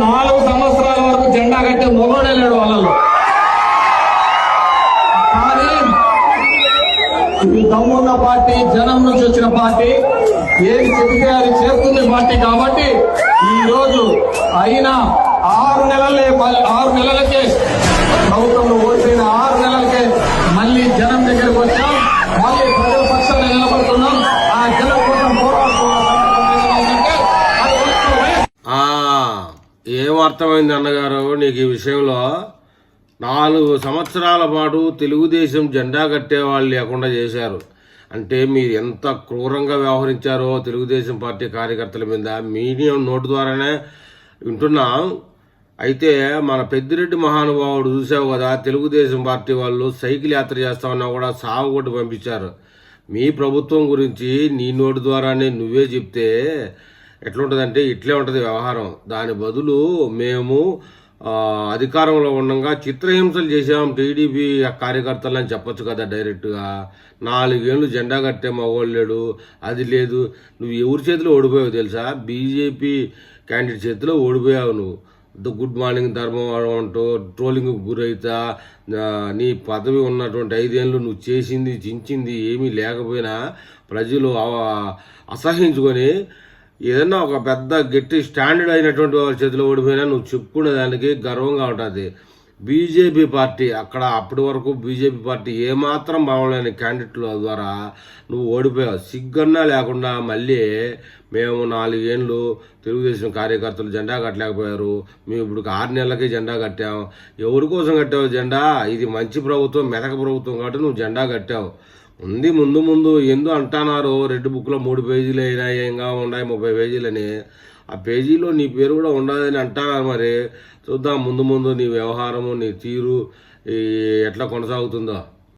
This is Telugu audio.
నాలుగు సంవత్సరాల వరకు జెండా కట్టే మొగోడే లేడు వాళ్ళలో కానీ ఇది దమ్మున్న పార్టీ జనం నుంచి వచ్చిన పార్టీ ఏది చెబితే అది చేస్తుంది పార్టీ కాబట్టి ఈ రోజు అయినా ఆరు నెలలే ఆరు నెలలకే ప్రభుత్వంలో ఓడిపోయిన అర్థమైంది అన్నగారు. నీకు ఈ విషయంలో నాలుగు సంవత్సరాల పాటు తెలుగుదేశం జెండా కట్టేవాళ్ళు లేకుండా చేశారు. అంటే మీరు ఎంత క్రూరంగా వ్యవహరించారో తెలుగుదేశం పార్టీ కార్యకర్తల మీద మీడియం నోటు ద్వారానే వింటున్నాం. అయితే మన పెద్దిరెడ్డి మహానుభావుడు చూసావు కదా తెలుగుదేశం పార్టీ వాళ్ళు సైకిల్ యాత్ర చేస్తామన్నా కూడా సాగు కొట్టి పంపించారు. మీ ప్రభుత్వం గురించి నీ నోటి ద్వారానే నువ్వే చెప్తే ఎట్లుంటుందంటే ఇట్లే ఉంటుంది వ్యవహారం. దాని బదులు మేము అధికారంలో ఉండగా చిత్రహింసలు చేసాం టీడీపీ కార్యకర్తలు అని చెప్పొచ్చు కదా డైరెక్ట్గా. నాలుగేళ్ళు జెండా కట్టే మగవాళ్ళు లేడు అది లేదు. నువ్వు ఎవరి చేతిలో ఓడిపోయావు తెలుసా? బీజేపీ క్యాండిడేట్ చేతిలో ఓడిపోయావు నువ్వు. ద గుడ్ మార్నింగ్ ధర్మం అంటూ ట్రోలింగ్ గురైతా నీ పదవి ఉన్నటువంటి ఐదేళ్ళు నువ్వు చేసింది చించింది ఏమీ లేకపోయినా ప్రజలు అసహించుకొని ఏదన్నా ఒక పెద్ద గట్టి స్టాండర్డ్ అయినటువంటి వాళ్ళ చేతిలో ఓడిపోయినా నువ్వు చెప్పుకునే దానికి గర్వంగా ఉంటుంది. బీజేపీ పార్టీ అక్కడ అప్పటి వరకు బీజేపీ పార్టీ ఏమాత్రం బాగలేని క్యాండిడేట్ల ద్వారా నువ్వు ఓడిపోయావు. సిగ్గన్నా లేకుండా మళ్ళీ మేము నాలుగేళ్ళు తెలుగుదేశం కార్యకర్తలు జెండా కట్టలేకపోయారు. మేము ఇప్పుడు ఆరు నెలలకి జెండా కట్టాం. ఎవరి కోసం కట్టావు జెండా? ఇది మంచి ప్రభుత్వం మెతక ప్రభుత్వం కాబట్టి నువ్వు జెండా కట్టావు. ఉంది ముందు ముందు ఎందు అంటున్నారు రెడ్ బుక్లో మూడు పేజీలు అయినాయి ఇంకా ఉన్నాయి ముప్పై పేజీలని. ఆ పేజీలో నీ పేరు కూడా ఉండదని అంటున్నారు మరి? చూద్దాం ముందు ముందు నీ వ్యవహారము నీ తీరు ఈ ఎట్లా కొనసాగుతుందో.